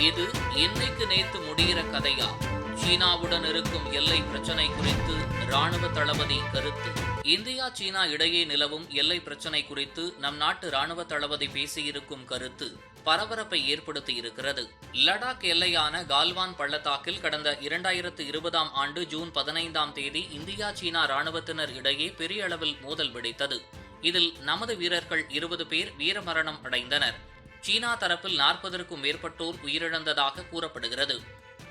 இது இன்னைக்கு நேத்து முடிகிற கதையா? சீனாவுடன் இருக்கும் எல்லை பிரச்சனை குறித்து ராணுவ தளபதி கருத்து. இந்தியா சீனா இடையே நிலவும் எல்லை பிரச்சனை குறித்து நம் நாட்டு ராணுவ தளபதி பேசியிருக்கும் கருத்து பரபரப்பை ஏற்படுத்தி இருக்கிறது. லடாக் எல்லையான கால்வான் பள்ளத்தாக்கில் கடந்த இரண்டாயிரத்து இருபதாம் ஆண்டு ஜூன் பதினைந்தாம் தேதி இந்தியா சீனா ராணுவத்தினர் இடையே பெரிய அளவில் மோதல் வெடித்தது. இதில் நமது வீரர்கள் இருபது பேர் வீரமரணம் அடைந்தனர். சீனா தரப்பில் நாற்பதற்கும் மேற்பட்டோர் உயிரிழந்ததாக கூறப்படுகிறது.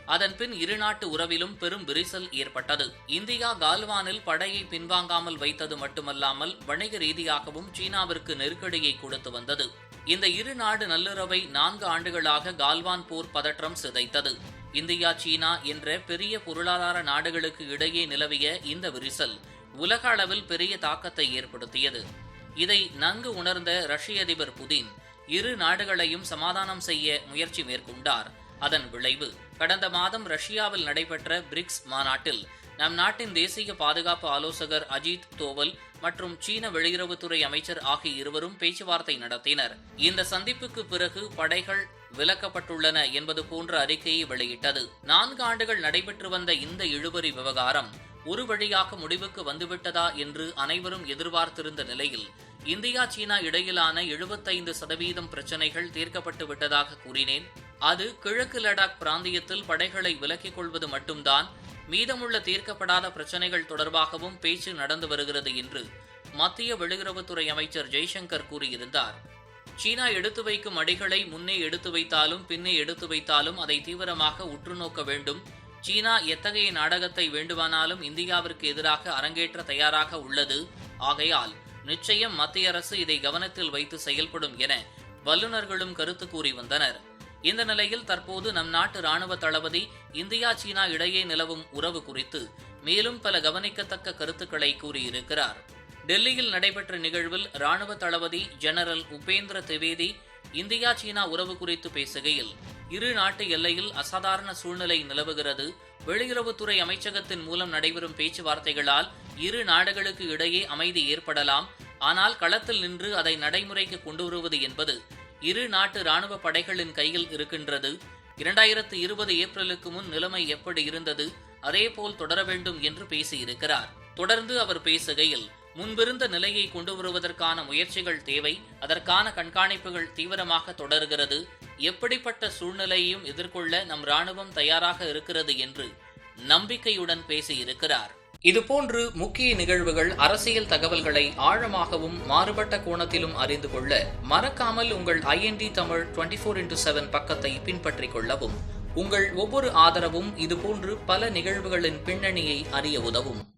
அதன்பின் இருநாட்டு உறவிலும் பெரும் விரிசல் ஏற்பட்டது. இந்தியா கால்வானில் படையை பின்வாங்காமல் வைத்தது மட்டுமல்லாமல் வணிக ரீதியாகவும் சீனாவிற்கு நெருக்கடியை கொடுத்து வந்தது. இந்த இரு நாடு நல்லுறவை நான்கு ஆண்டுகளாக கால்வான் போர் பதற்றம் சிதைத்தது. இந்தியா சீனா என்ற பெரிய பொருளாதார நாடுகளுக்கு இடையே நிலவிய இந்த விரிசல் உலக அளவில் பெரிய தாக்கத்தை ஏற்படுத்தியது. இதை நன்கு உணர்ந்த ரஷ்ய அதிபர் புதின் இரு நாடுகளையும் சமாதானம் செய்ய முயற்சி மேற்கொண்டார். அதன் விளைவு கடந்த மாதம் ரஷ்யாவில் நடைபெற்ற பிரிக்ஸ் மாநாட்டில் நம் நாட்டின் தேசிய பாதுகாப்பு ஆலோசகர் அஜித் தோவல் மற்றும் சீன வெளியுறவுத்துறை அமைச்சர் ஆகிய இருவரும் பேச்சுவார்த்தை நடத்தினர். இந்த சந்திப்புக்கு பிறகு படைகள் விலக்கப்பட்டுள்ளன என்பது போன்ற அறிக்கையை வெளியிட்டது. நான்கு ஆண்டுகள் நடைபெற்று வந்த இந்த இழுபறி விவகாரம் ஒரு வழியாக முடிவுக்கு வந்துவிட்டதா என்று அனைவரும் எதிர்பார்த்திருந்த நிலையில் இந்தியா சீனா இடையிலான எழுபத்தைந்து சதவீதம் பிரச்சனைகள் தீர்க்கப்பட்டு விட்டதாக கூறினேன். அது கிழக்கு லடாக் பிராந்தியத்தில் படைகளை விலக்கிக் கொள்வது மட்டும்தான் மீதமுள்ள தீர்க்கப்படாத பிரச்சனைகள் தொடர்பாகவும் பேச்சு நடந்து வருகிறது என்று மத்திய வெளியுறவுத்துறை அமைச்சர் ஜெய்சங்கர் கூறியிருந்தார். சீனா எடுத்து வைக்கும் அடிகளை முன்னே எடுத்து வைத்தாலும் பின்னே எடுத்து வைத்தாலும் அதை தீவிரமாக உற்றுநோக்க வேண்டும். சீனா எத்தகைய நாடகத்தை வேண்டுமானாலும் இந்தியாவிற்கு எதிராக அரங்கேற்ற தயாராக உள்ளது. ஆகையால் நிச்சயம் மத்திய அரசு இதை கவனத்தில் வைத்து செயல்படும் என வல்லுநர்களும் கருத்து கூறி வந்தனர். இந்த நிலையில் தற்போது நம் நாட்டு ராணுவ தளபதி இந்தியா சீனா இடையே நிலவும் உறவு குறித்து மேலும் பல கவனிக்கத்தக்க கருத்துக்களை கூறியிருக்கிறார். டெல்லியில் நடைபெற்ற நிகழ்வில் ராணுவ தளபதி general Upendra Dwivedi India China உறவு குறித்து பேசுகையில் இரு நாட்டு எல்லையில் அசாதாரண சூழ்நிலை நிலவுகிறது வெளியுறவுத்துறை அமைச்சகத்தின் மூலம் நடைபெறும் பேச்சுவார்த்தைகளால் இரு நாடுகளுக்கு இடையே அமைதி ஏற்படலாம். ஆனால் களத்தில் நின்று அதை நடைமுறைக்கு கொண்டு வருவது என்பது இரு நாட்டு ராணுவ படைகளின் கையில் இருக்கின்றது. இரண்டாயிரத்து இருபது ஏப்ரலுக்கு முன் நிலைமை எப்படி இருந்தது? அதேபோல் தொடர வேண்டும் என்று பேசியிருக்கிறார். தொடர்ந்து அவர் பேசுகையில் முன்பிருந்த நிலையை கொண்டு வருவதற்கான முயற்சிகள் தேவை. அதற்கான கண்காணிப்புகள் தீவிரமாக தொடர்கிறது. எப்படிப்பட்ட சூழ்நிலையையும் எதிர்கொள்ள நம் ராணுவம் தயாராக இருக்கிறது என்று நம்பிக்கையுடன் பேசியிருக்கிறார். இதுபோன்று முக்கிய நிகழ்வுகள் அரசியல் தகவல்களை ஆழமாகவும் மாறுபட்ட கோணத்திலும் அறிந்து கொள்ள மறக்காமல் உங்கள் IND Tamil twenty four into seven பக்கத்தை பின்பற்றிக் கொள்ளவும். உங்கள் ஒவ்வொரு ஆதரவும் இதுபோன்று பல நிகழ்வுகளின் பின்னணியை அறிய உதவும்.